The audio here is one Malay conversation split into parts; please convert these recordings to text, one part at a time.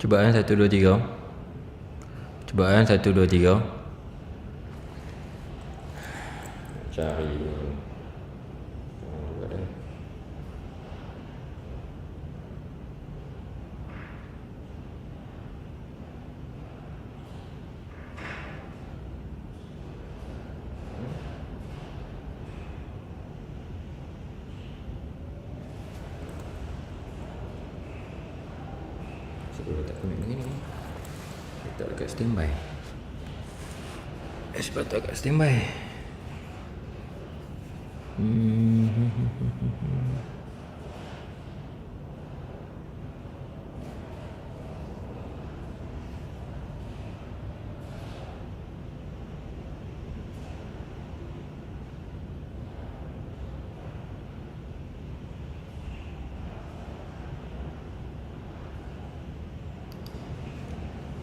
Cubaan satu dua tiga. Cubaan satu dua tiga. Cari Ah, juga dah. Sebab letak komen begini Letak dekat standby Eh sebab letak dekat standby Hmm.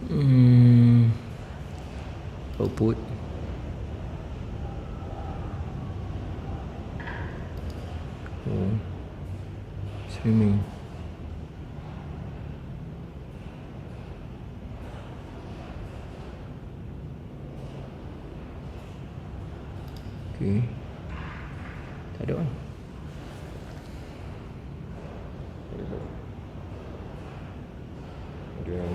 Hmm. Output. Okay. Tak ada kan? Dia?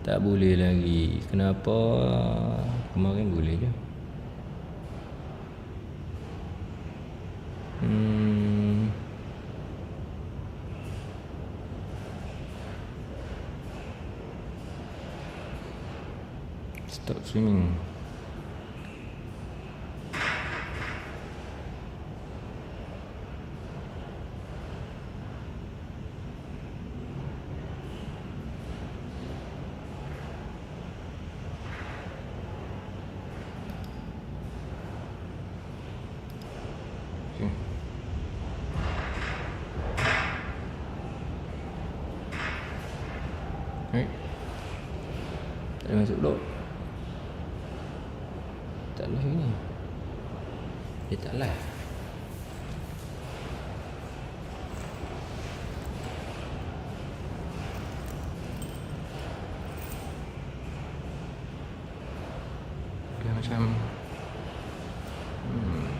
Tak boleh lagi. Kenapa kemarin boleh je? 스윙 Dia macam hmm.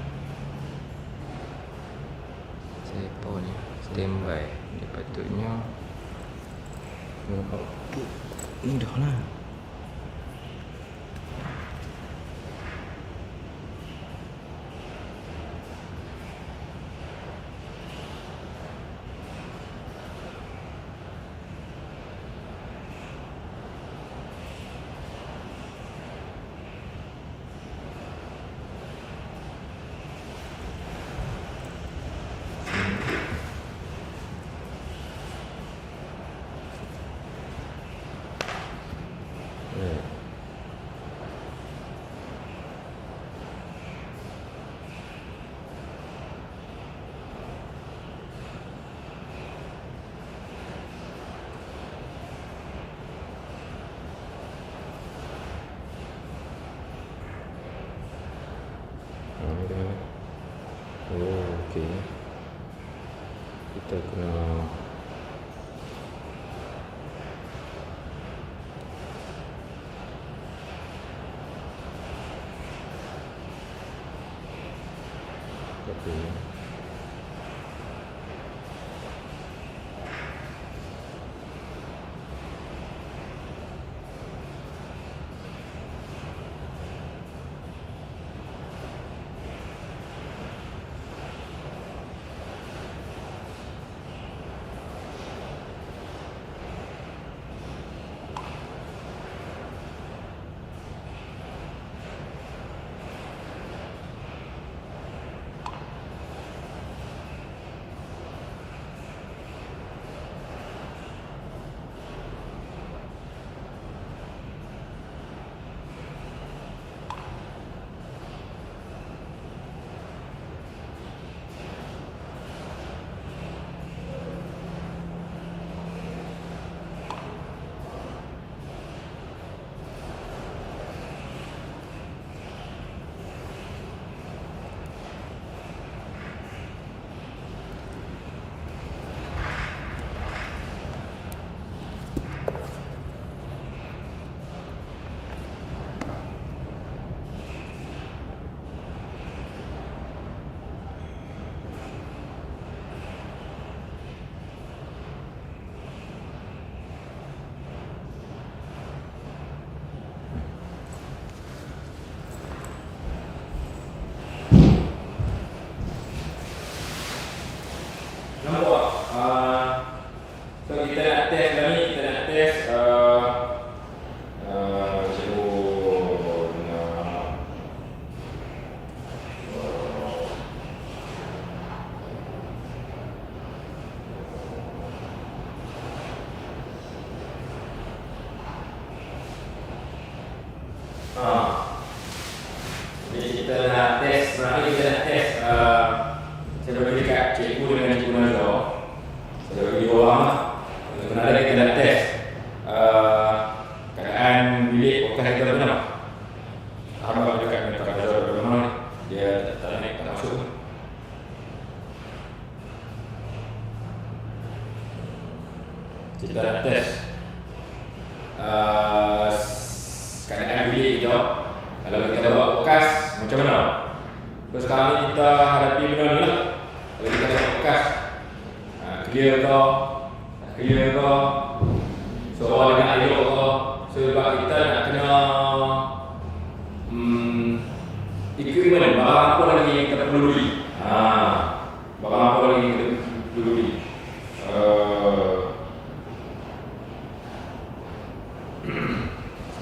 Saya pau ni Standby Dia patutnya Output Ni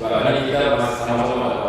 我々に至らばさまざまな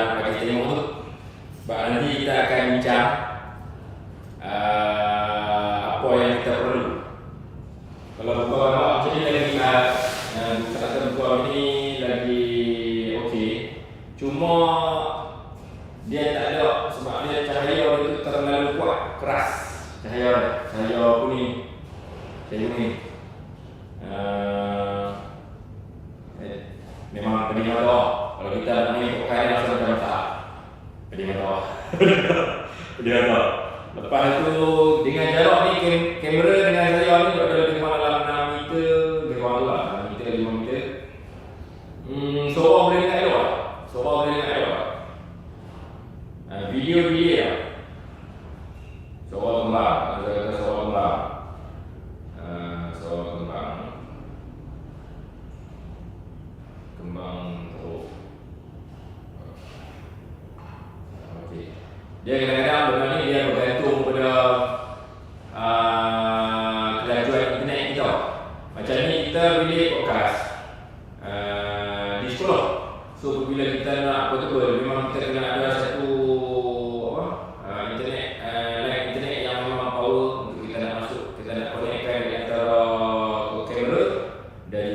yang bagi tengok tu. Sebab nanti kita akan bincang uh, Apa yang kita perlu. Kalau buka nampak macam ni lagi uh, uh, Kata buka ni lagi okey. Cuma Dia tak ada Sebab dia cahaya dia tu terlalu kuat Keras. Cahaya Cahaya kuning Cahaya kuning uh, Eh, memang pedih mata. Kalau kita nak main pakai langsung macam tak. Pedih mata. pedih mata. Lepas tu dengan jarak ni kem, kamera dengan saya ni berada lebih kurang dalam 6 meter, lebih kurang tu lah 6 meter 5 meter. Hmm, suara boleh dengar elok lah. Suara boleh dengar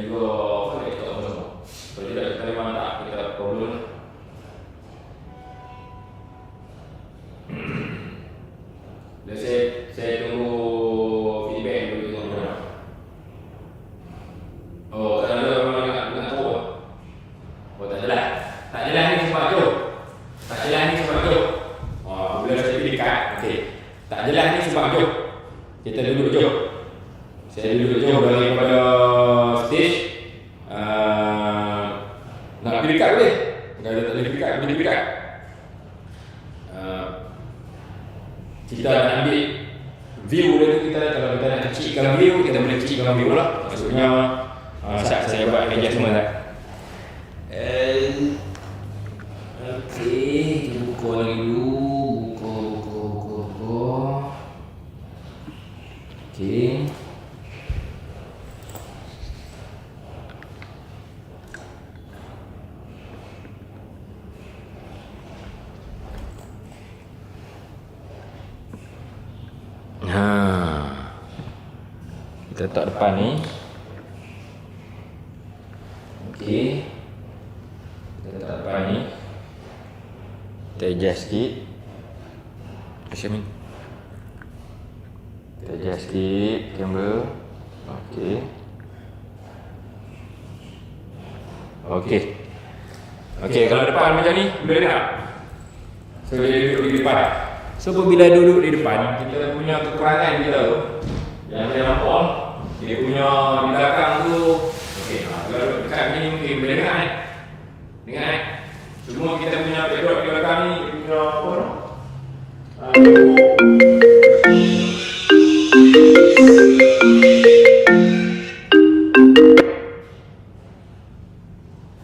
一个护理 kita boleh kecilkan view lah maksudnya uh, saya, saya buat adjustment lah. And Okay, kita buka lagi dulu Depan ni. Okey. Kita letak depan ni. Kita adjust sikit. Macam ni. Kita adjust sikit kamera. Okey. Okey. Okey, kalau depan macam ni, boleh tak? So, dia duduk di depan. So, bila duduk di depan, kita punya kekurangan kita tu, yang saya nampak, dia punya di belakang tu, okey, ha, kalau dekat ni mungkin boleh dengar eh. Dengar eh. Cuma kita punya backdrop di belakang ni, dia punya apa tu? Ah,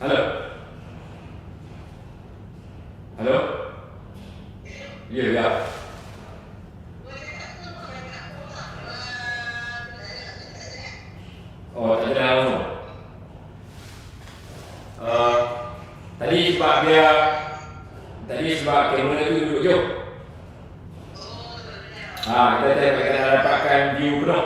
Halo. Halo. Ya, ya. Dia tadi sebab kamera tu duduk jauh. Ah, kita tak dapatkan view penuh.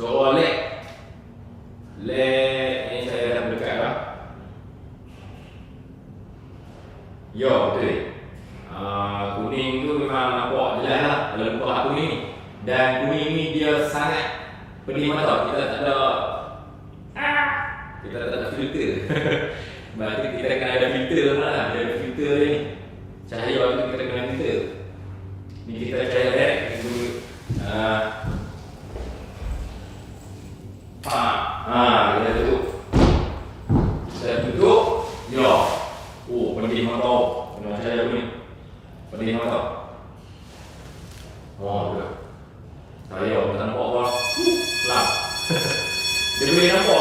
So, le. Le. แต่ประโยชน์ทั้งหมดก็หลับเดี๋ยวไปเรีน้ำปอ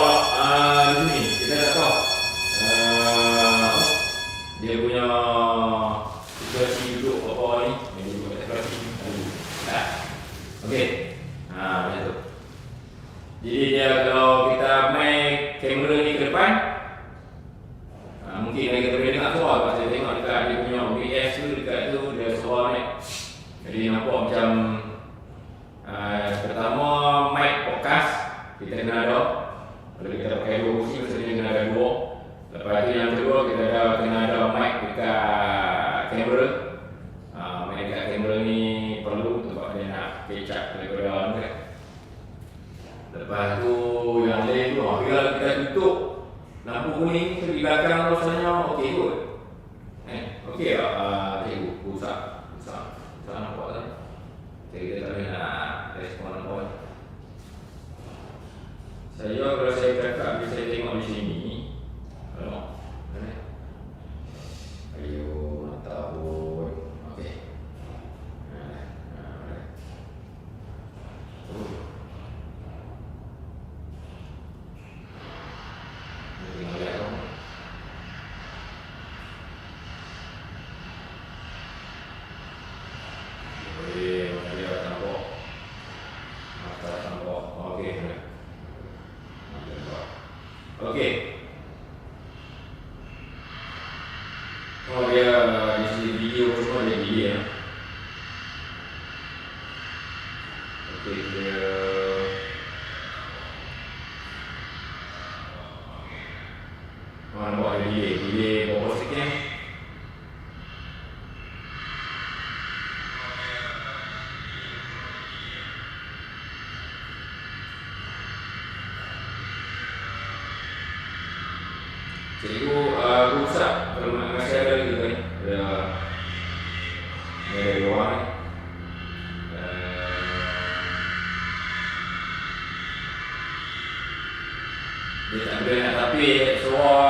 korang ni perlu sebab dia nak catch up pada korang kan Lepas tu yang lain tu, ah, kira lah kita tutup Lampu kuning, tepi belakang rasanya okey kot Eh, okey tak? uh, rusak kalau masih ada lagi kan ya dari luar dia tak boleh nak tapi semua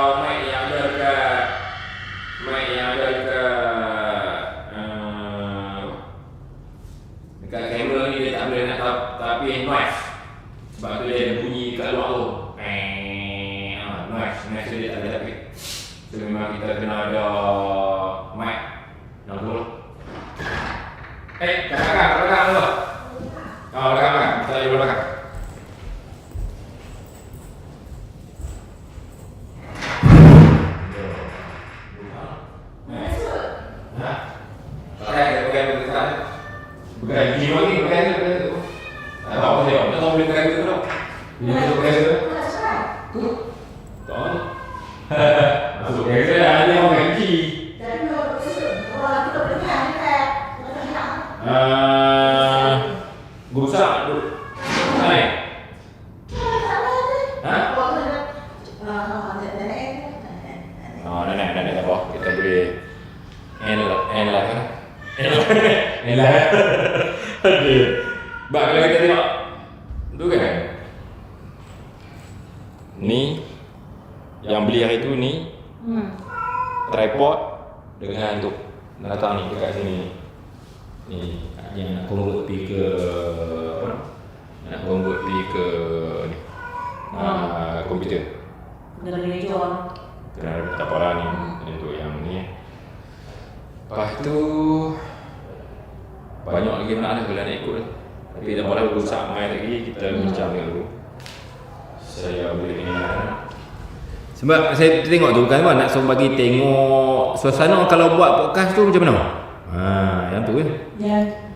ni yang beli hari tu ni Hmm. tripod dengan untuk datang ni dekat sini. Ni yang nak convert pi ke apa nak convert pi ke ni ah, komputer. Kena beli jual. kena ada tak apa lah ni untuk yang ni. Lepas tu banyak lagi nak ada kalau nak ikut. Tapi tak apa lah rusak mai lagi kita bincang dulu saya boleh dengar sebab saya tengok tu kan nak suruh bagi tengok suasana. Kalau buat podcast tu macam mana? Ha yang tu kan Yang